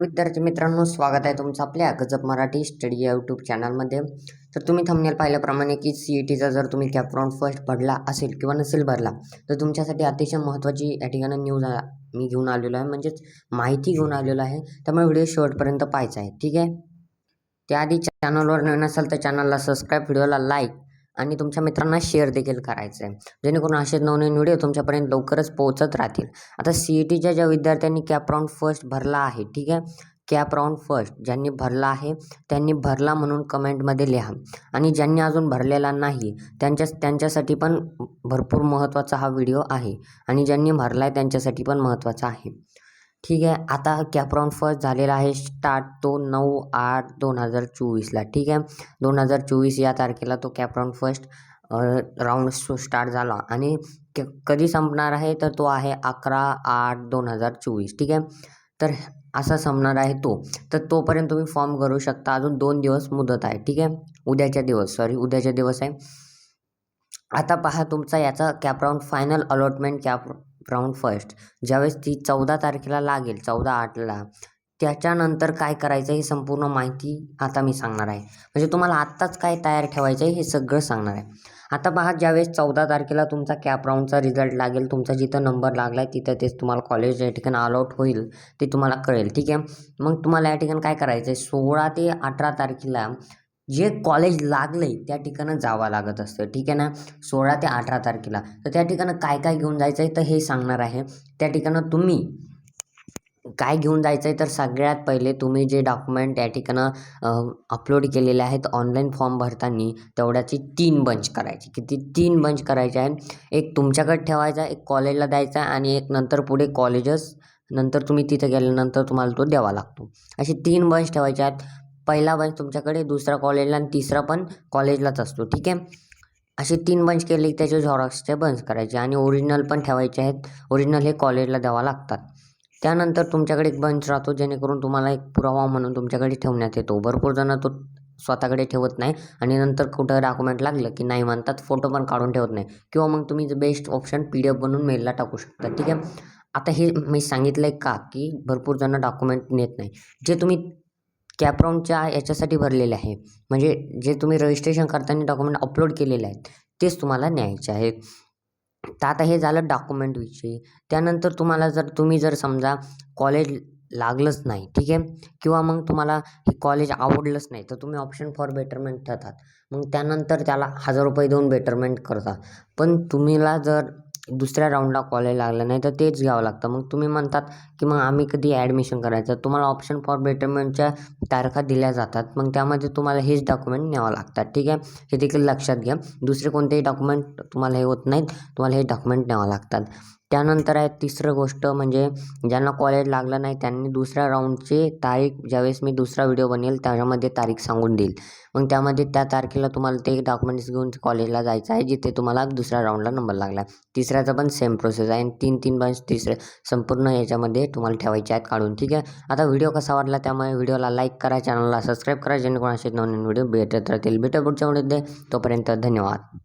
विद्यार्थी मित्रांनो स्वागत आहे तुमचं आपल्या गजब मराठी स्टडी या यूट्यूब चॅनलमध्ये तर तुम्ही थंबनेल पाहिल्याप्रमाणे की सी ई टीचा जर तुम्ही कॅपराऊंड फर्स्ट भरला असेल किंवा नसेल भरला तर तुमच्यासाठी अतिशय महत्त्वाची या ठिकाणी न्यूज मी घेऊन आलेलो आहे. म्हणजेच माहिती घेऊन आलेलो आहे. त्यामुळे व्हिडिओ शेवटपर्यंत पाहायचा आहे. ठीक आहे? त्याआधी चॅनलवर नवीन असाल तर चॅनलला सबस्क्राईब व्हिडिओला लाईक आणि तुमच्या मित्रांना शेअर देखील करायचं आहे जेणेकरून असे नवनवीन व्हिडिओ तुमच्यापर्यंत लवकरच पोहोचत राहतील. आता सी ई टीच्या ज्या विद्यार्थ्यांनी कॅप राऊंड फर्स्ट भरला आहे ठीक आहे? कॅप राऊंड फर्स्ट ज्यांनी भरला आहे त्यांनी भरला म्हणून कमेंटमध्ये लिहा. आणि ज्यांनी अजून भरलेला नाही त्यांच्या त्यांच्यासाठी पण भरपूर महत्त्वाचा हा व्हिडिओ आहे. आणि ज्यांनी भरला आहे त्यांच्यासाठी पण महत्त्वाचा आहे. ठीक आहे. आता कॅप फर्स्ट झालेला आहे स्टार्ट तो नऊ आठ दोन हजार चोवीसला ठीक आहे. दोन हजार चोवीस या तारखेला तो कॅपरॉन फर्स्ट राऊंड स्टार्ट झाला. आणि क- कधी संपणार आहे? तर तो आहे अकरा आठ दोन हजार चोवीस. ठीक आहे. तर असा संपणार आहे तो. तर तोपर्यंत तुम्ही फॉर्म भरू शकता. अजून दोन दिवस मुदत आहे. ठीक आहे. उद्याच्या दिवस. सॉरी उद्याच्या दिवस आहे. आता पहा तुमचा याचा CAP round final allotment CAP round first ज्यावेळेस ती चौदा तारखेला लागेल चौदा आठला त्याच्यानंतर काय करायचं हे संपूर्ण माहिती आता मी सांगणार आहे. म्हणजे तुम्हाला आत्ताच काय तयार ठेवायचं आहे हे सगळं सांगणार आहे. आता पहा ज्यावेळेस चौदा तारखेला तुमचा कॅप राऊंडचा रिझल्ट लागेल तुमचा जिथं नंबर लागला आहे तिथं तेच तुम्हाला कॉलेज या ठिकाणी अलॉट होईल ते तुम्हाला कळेल. ठीक आहे? मग तुम्हाला या ठिकाणी काय करायचं आहे सोळा ते अठरा तारखेला जे कॉलेज लागलं आहे त्या ठिकाणं जावं लागत असतं. ठीक आहे ना? सोळा ते अठरा तारखेला. तर त्या ठिकाणं काय काय घेऊन जायचं आहे तर हे सांगणार आहे. त्या ठिकाणं तुम्ही काय घेऊन जायचं आहे तर सगळ्यात पहिले तुम्ही जे डॉक्युमेंट या ठिकाणं अपलोड केलेले आहेत ऑनलाईन फॉर्म भरताना तेवढ्याची तीन बंच करायची. किती? तीन बंच करायचे आहेत. एक तुमच्याकडे ठेवायचा एक कॉलेजला द्यायचा आणि एक नंतर पुढे कॉलेजच नंतर तुम्ही तिथे गेल्यानंतर तुम्हाला तो द्यावा लागतो. असे तीन बंच ठेवायचे आहेत. पहिला बंच तुमच्याकडे दुसरा कॉलेजला आणि तिसरा पण कॉलेजलाच असतो ठीक आहे? असे तीन बंच केले की त्याचे झॉरॉक्सचे बंच करायचे आणि ओरिजिनल पण ठेवायचे आहेत. ओरिजिनल हे कॉलेजला द्यावा लागतात. त्यानंतर तुमच्याकडे एक बंच राहतो जेणेकरून तुम्हाला एक पुरावा म्हणून तुमच्याकडे ठेवण्यात येतो. भरपूर जण तो स्वतःकडे ठेवत नाही आणि नंतर कुठं डॉक्युमेंट लागलं की नाही म्हणतात फोटो पण काढून ठेवत नाही. किंवा मग तुम्ही best option P D F बनवून मेलला टाकू शकता ठीक आहे? आता हे मी सांगितलं आहे का की भरपूर जण डॉक्युमेंट नेत नाही. जे तुम्ही कॅपराऊंडच्या याच्यासाठी भरलेले आहे. म्हणजे जे तुम्ही रजिस्ट्रेशन करताना डॉक्युमेंट अपलोड केलेले आहेत तेच तुम्हाला न्यायचे आहेत तर आता हे झालं डॉक्युमेंटविषयी त्यानंतर तुम्हाला जर तुम्ही जर समजा कॉलेज लागलंच नाही ठीक आहे? किंवा मग तुम्हाला हे कॉलेज आवडलंच नाही तर तुम्ही ऑप्शन फॉर बेटरमेंट ठरतात मग त्यानंतर त्याला हजार रुपये देऊन बेटरमेंट करता पण तुम्हाला जर दुसऱ्या राऊंडला कॉलेज लागलं नाही तर तेच घ्यावं लागतं. मग तुम्ही म्हणतात की मग आम्ही कधी ॲडमिशन करायचं? तुम्हाला ऑप्शन फॉर बेटरमेंटच्या तारखा दिल्या जातात. मग त्यामध्ये तुम्हाला हेच डॉक्युमेंट न्यावं लागतात. ठीक आहे? हे देखील लक्षात घ्या. दुसरे कोणतेही डॉक्युमेंट तुम्हाला हे होत नाहीत. तुम्हाला हे डॉक्युमेंट न्यावं लागतात. त्यानंतर आहे तिसरं गोष्ट म्हणजे ज्यांना कॉलेज लागलं नाही त्यांनी दुसऱ्या राऊंडची तारीख ज्यावेळेस मी दुसरा व्हिडिओ बनेल त्याच्यामध्ये तारीख सांगून देईल. मग त्यामध्ये त्या तारखेला तुम्हाला ते डॉक्युमेंट्स घेऊन कॉलेजला जायचं आहे जिथे तुम्हाला दुसऱ्या राऊंडला नंबर लागला तिसऱ्याचा पण सेम प्रोसेस आहे. आणि तीन तीन बंच तिसरे संपूर्ण याच्यामध्ये तुम्हाला ठेवायचे आहेत काढून. ठीक आहे? आता व्हिडिओ कसा वाटला त्यामुळे व्हिडिओला लाईक करा चॅनलला सबस्क्राईब करा जेणेकरून असे नवीन व्हिडिओ भेटत राहतील. भेटत पुढच्या दे तोपर्यंत धन्यवाद.